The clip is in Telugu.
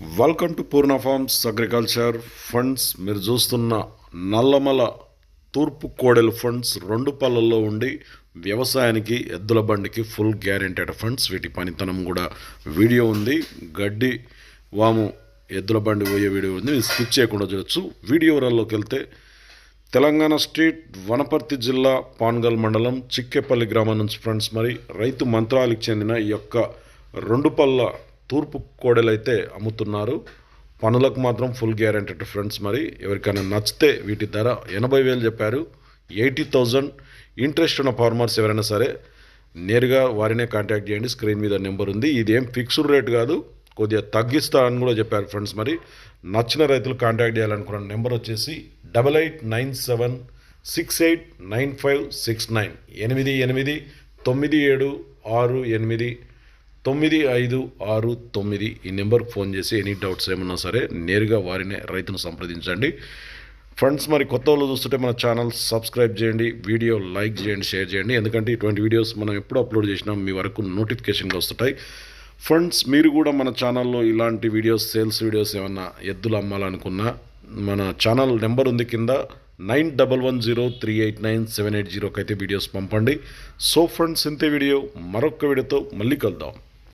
Welcome to Purna farms agriculture funds మీరు చూస్తున్న నల్లమల తూర్పు కోడెల ఫండ్స్ రెండు పళ్ళల్లో ఉండి వ్యవసాయానికి ఎద్దుల బండికి ఫుల్ గ్యారెంటెడ్ ఫండ్స్ వీటి పనితనం కూడా వీడియో ఉంది. గడ్డి వాము ఎద్దుల బండి పోయే వీడియో ఉంది. మీరు స్కిప్ చేయకుండా చూడొచ్చు. వీడియోలోకి వెళ్తే తెలంగాణ స్టేట్ వనపర్తి జిల్లా పాన్గల్ మండలం చిక్కేపల్లి గ్రామం నుంచి ఫ్రెండ్స్ మరి రైతు మంత్రాలకు చెందిన ఈ యొక్క రెండు పళ్ళ తూర్పు కోడెలైతే అమ్ముతున్నారు. పనులకు మాత్రం ఫుల్ గ్యారెంటెడ్ ఫ్రెండ్స్ మరి. ఎవరికైనా నచ్చితే వీటి ధర ఎనభై వేలు చెప్పారు. ఎయిటీ థౌజండ్ ఇంట్రెస్ట్ ఉన్న ఫార్మర్స్ ఎవరైనా సరే నేరుగా వారినే కాంటాక్ట్ చేయండి. స్క్రీన్ మీద నెంబర్ ఉంది. ఇది ఏం ఫిక్స్డ్ రేట్ కాదు. కొద్దిగా తగ్గిస్తా అని కూడా చెప్పారు ఫ్రెండ్స్ మరి. నచ్చిన రైతులు కాంటాక్ట్ చేయాలనుకున్న నెంబర్ వచ్చేసి double eight nine seven six eight nine five six nine. ఎనిమిది ఎనిమిది తొమ్మిది ఏడు ఆరు ఎనిమిది తొమ్మిది ఐదు ఆరు తొమ్మిది ఈ నెంబర్కి ఫోన్ చేసి ఎనీ డౌట్స్ ఏమన్నా సరే నేరుగా వారినే రైతును సంప్రదించండి. ఫ్రెండ్స్ మరి కొత్త వాళ్ళు చూస్తుంటే మన ఛానల్ సబ్స్క్రైబ్ చేయండి వీడియో లైక్ చేయండి షేర్ చేయండి. ఎందుకంటే ఇటువంటి వీడియోస్ మనం ఎప్పుడు అప్లోడ్ చేసినా మీ వరకు నోటిఫికేషన్గా వస్తుంటాయి. ఫ్రెండ్స్ మీరు కూడా మన ఛానల్లో ఇలాంటి వీడియోస్ సేల్స్ వీడియోస్ ఏమన్నా ఎద్దులు అమ్మాలనుకున్నా మన ఛానల్ నెంబర్ ఉంది కింద nine double one zero three eight nine seven eight జీరోకి అయితే వీడియోస్ పంపండి. సో ఫ్రెండ్స్ ఇంతే వీడియో మరొక వీడియోతో మళ్ళీ కలుద్దాం.